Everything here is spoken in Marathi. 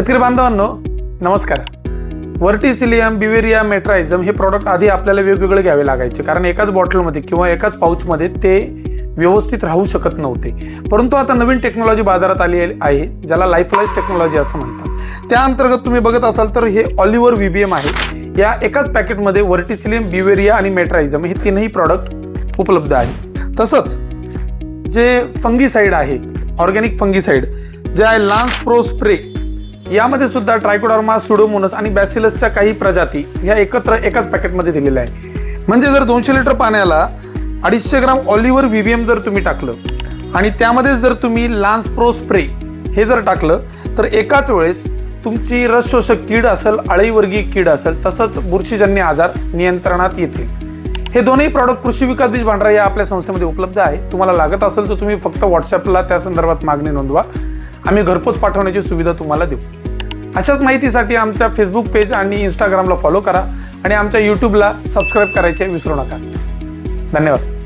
शेतकरी बांधवांनो नमस्कार. वर्टिसिलियम बिवेरिया मेट्रायझम हे प्रॉडक्ट आधी आपल्याला वेगवेगळे घ्यावे लागायचे. कारण एकाच बॉटलमध्ये किंवा एकाच पाऊचमध्ये ते व्यवस्थित राहू शकत नव्हते. परंतु आता नवीन टेक्नॉलॉजी बाजारात आली आहे ज्याला लाईफ लाईफ टेक्नॉलॉजी असं म्हणतात. त्या अंतर्गत तुम्ही बघत असाल तर हे ऑलिव्हर व्हीबीएम आहे. या एकाच पॅकेटमध्ये वर्टिसिलियम बिवेरिया आणि मेट्रायझम हे तीनही प्रॉडक्ट उपलब्ध आहे. तसंच जे फंगीसाईड आहे ऑर्गॅनिक फंगीसाईड जे आहे लान्स प्रो स्प्रे यामध्ये सुद्धा ट्रायकोडॉर्मा सुडोमोनस आणि बॅसिलसच्या काही प्रजाती ह्या एकत्र एकाच पॅकेटमध्ये दिलेल्या आहे म्हणजे जर दोनशे लिटर पाण्याला अडीचशे ग्राम ऑलिव्हर व्हीबीएम जर तुम्ही टाकलं आणि त्यामध्येच जर तुम्ही लान्स प्रो स्प्रे हे जर टाकलं तर एकाच वेळेस तुमची रसशोषक कीड असेल अळीवर्गीय कीड असेल तसंच बुरशीजन्य आजार नियंत्रणात येतील. हे दोन्ही प्रॉडक्ट कृषी विकास बीज भांडारा या आपल्या संस्थेमध्ये उपलब्ध आहे. तुम्हाला लागत असेल तर तुम्ही फक्त व्हॉट्सअपला त्या संदर्भात मागणी नोंदवा. आम्ही घरपोच पाठवण्याची सुविधा तुम्हाला देऊ. अशाच माहितीसाठी आमच्या फेसबुक पेज आणि इंस्टाग्रामला फॉलो करा आणि आमच्या यूट्यूबला सबस्क्राईब करायचे विसरू नका. धन्यवाद.